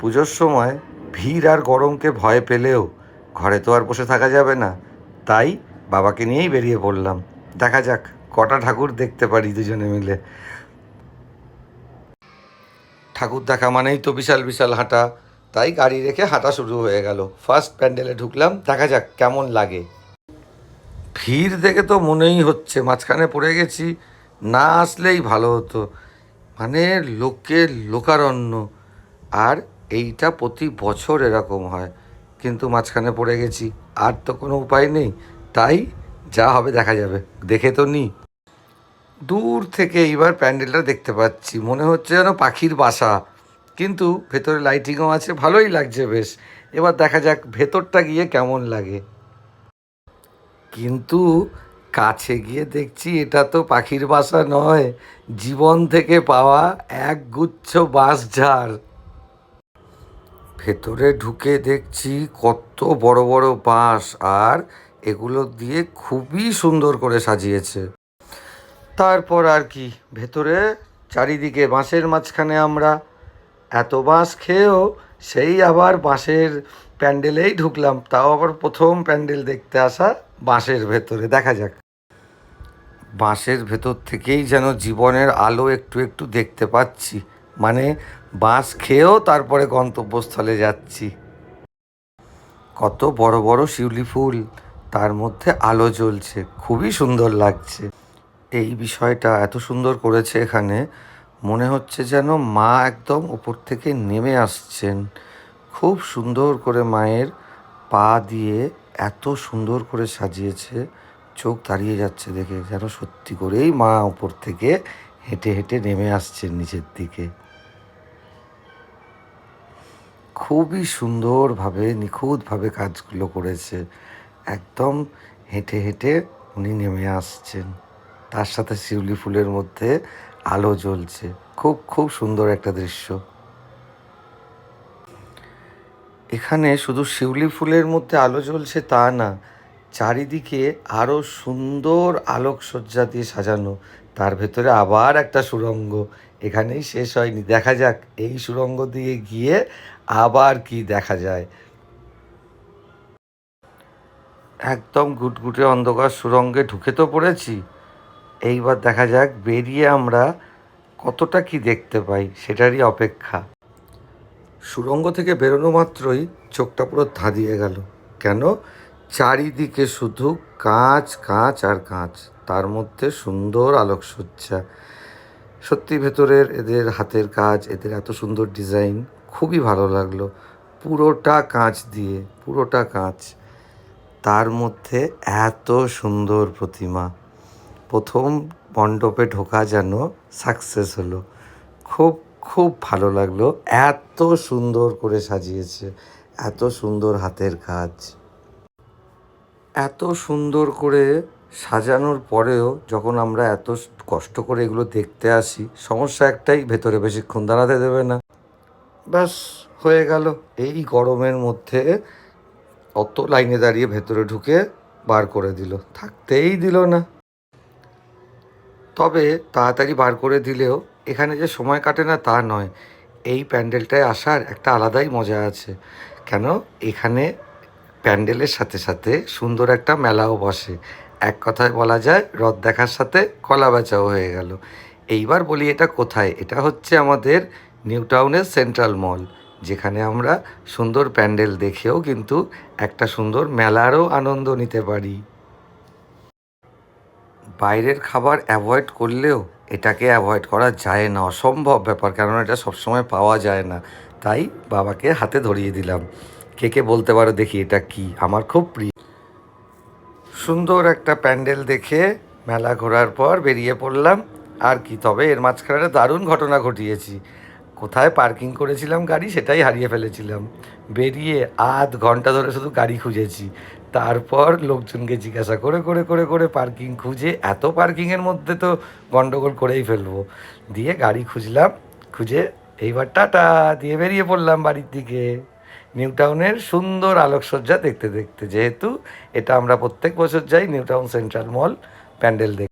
পুজোর সময় ভিড় আর গরমকে ভয় পেলেও ঘরে তো আর বসে থাকা যাবে না। তাই বাবাকে নিয়েই বেরিয়ে পড়লাম। দেখা যাক, কটা ঠাকুর দেখতে পারি দুজনে মিলে। ঠাকুর দেখা মানেই তো বিশাল বিশাল হাঁটা। তাই গাড়ি রেখে হাঁটা শুরু হয়ে গেল। ফার্স্ট প্যান্ডেলে ঢুকলাম। দেখা যাক কেমন লাগে। ভিড় দেখে তো মনেই হচ্ছে, মাঝখানে পড়ে গেছি। না আসলেই ভালো হতো। মানে লোকের লোকারণ্য। আর এইটা প্রতি বছর এরকম হয়। কিন্তু মাঝখানে পড়ে গেছি। আর তো কোনো উপায় নেই। তাই যা হবে দেখা যাবে। দেখে তো নি। দূর থেকে এইবার প্যান্ডেলটা দেখতে পাচ্ছি। মনে হচ্ছে যেন পাখির বাসা। কিন্তু ভেতরে লাইটিংও আছে। ভালোই লাগছে বেশ। এবার দেখা যাক ভেতরটা গিয়ে কেমন লাগে। কিন্তু কাছে গিয়ে দেখছি এটা তো পাখির বাসা নয়। জীবন থেকে পাওয়া এক গুচ্ছ বাঁশঝাড় ভেতরে ঢুকে দেখছি কত বড় বড় বাঁশ আর এগুলো দিয়ে খুবই সুন্দর করে সাজিয়েছে। তারপর আর কি, ভেতরে চারিদিকে বাঁশের মাঝখানে আমরা এত বাঁশ খেয়েও সেই আবার বাঁশের প্যান্ডেলেই ঢুকলাম। তাও আবার প্রথম প্যান্ডেল দেখতে আসা বাঁশের ভেতরে, দেখা যাক। বাঁশের ভেতর থেকেই যেন জীবনের আলো একটু একটু দেখতে পাচ্ছি। মানে বাঁশ খেয়েও তারপরে গন্তব্যস্থলে যাচ্ছি। কত বড় বড় শিউলি ফুল, তার মধ্যে আলো জ্বলছে, খুবই সুন্দর লাগছে। এই বিষয়টা এত সুন্দর করেছে এখানে, মনে হচ্ছে যেন মা একদম উপর থেকে নেমে আসছেন। খুব সুন্দর করে মায়ের পা দিয়ে এত সুন্দর করে সাজিয়েছে, চোখ দাঁড়িয়ে যাচ্ছে দেখে, যেন সত্যি করেই মা উপর থেকে হেঁটে হেঁটে নেমে আসছেন নিচের দিকে। খুবই সুন্দরভাবে, নিখুঁতভাবে কাজগুলো করেছে। একদম হেঁটে হেঁটে উনি নেমে আসছেন। তার সাথে শিউলি ফুলের মধ্যে আলো জ্বলছে। খুব খুব সুন্দর একটা দৃশ্য। এখানে শুধু শিউলি ফুলের মধ্যে আলো জ্বলছে তা না, চারিদিকে আরও সুন্দর আলোকসজ্জা দিয়ে সাজানো তার ভেতরে আবার একটা সুড়ঙ্গ এখানেই শেষ হয়নি। দেখা যাক, এই সুড়ঙ্গ দিয়ে গিয়ে আবার কি দেখা যায়। একদম গুটগুটে অন্ধকার সুড়ঙ্গে ঢুকে তো পড়েছি। এইবার দেখা যাক, বেরিয়ে আমরা কতটা কি দেখতে পাই, সেটারই অপেক্ষা। সুড়ঙ্গ থেকে বেরোনো মাত্রই চোখটা পুরো ধাঁধিয়ে গেল। কেন? চারিদিকে শুধু কাঁচ কাঁচ আর কাঁচ। তার মধ্যে সুন্দর আলোকসজ্জা। সত্যি ভেতরের এদের হাতের কাজ, এদের এত সুন্দর ডিজাইন খুবই ভালো লাগল। পুরোটা কাঁচ দিয়ে, পুরোটা কাঁচ। তার মধ্যে এত সুন্দর প্রতিমা। প্রথম মণ্ডপে ঢোকা যেন সাকসেস হলো। খুব খুব ভালো লাগল। এত সুন্দর করে সাজিয়েছে। এত সুন্দর হাতের কাজ। এত সুন্দর করে সাজানোর পরেও যখন আমরা এত কষ্ট করে এগুলো দেখতে আসি, সমস্যা একটাই, ভেতরে বেশিক্ষণ দাঁড়াতে দেবে না। ব্যাস, হয়ে গেল। এই গরমের মধ্যে অত লাইনে দাঁড়িয়ে ভেতরে ঢুকে বার করে দিল। থাকতেই দিল না। তবে তাড়াতাড়ি বার করে দিলেও এখানে যে সময় কাটে না তা নয়। এই প্যান্ডেলটায় আসার একটা আলাদাই মজা আছে। কেন? এখানে প্যান্ডেলের সাথে সাথে সুন্দর একটা মেলাও বসে। এক কথায় বলা যায়, রথ দেখার সাথে কলা বেচাও হয়ে গেল। এইবার বলি এটা কোথায়? এটা হচ্ছে আমাদের নিউ টাউনের সেন্ট্রাল মল, যেখানে আমরা সুন্দর প্যান্ডেল দেখেও কিন্তু একটা সুন্দর মেলারও আনন্দ নিতে পারি। বাইরের খাবার অ্যাভয়েড করলেও এটাকে অ্যাভয়েড করা যায় না, অসম্ভব ব্যাপার, কেননা এটা সবসময় পাওয়া যায় না। তাই বাবাকে হাতে ধরিয়ে দিলাম। কে কে বলতে পারো দেখি এটা কি? আমার খুব প্রিয়। সুন্দর একটা প্যান্ডেল দেখে মেলা ঘোরার পর বেরিয়ে পড়লাম। আর কি, তবে এর মাঝখানে দারুণ ঘটনা ঘটিয়েছি। কোথায় পার্কিং করেছিলাম গাড়ি সেটাই হারিয়ে ফেলেছিলাম। বেরিয়ে আধ ঘণ্টা ধরে শুধু গাড়ি খুঁজেছি। তারপর লোকজনকে জিজ্ঞাসা করে করে করে করে পার্কিং খুঁজে এত পার্কিংয়ের মধ্যে তো গন্ডগোল করেই ফেলব। দিয়ে গাড়ি খুঁজলাম, খুঁজে এইবার টাটা দিয়ে বেরিয়ে পড়লাম বাড়ির দিকে। নিউ টাউনের সুন্দর আলোকসজ্জা দেখতে দেখতে, যেহেতু এটা আমরা প্রত্যেক বছর যাই নিউ টাউন সেন্ট্রাল মল, প্যান্ডেল দেখতে।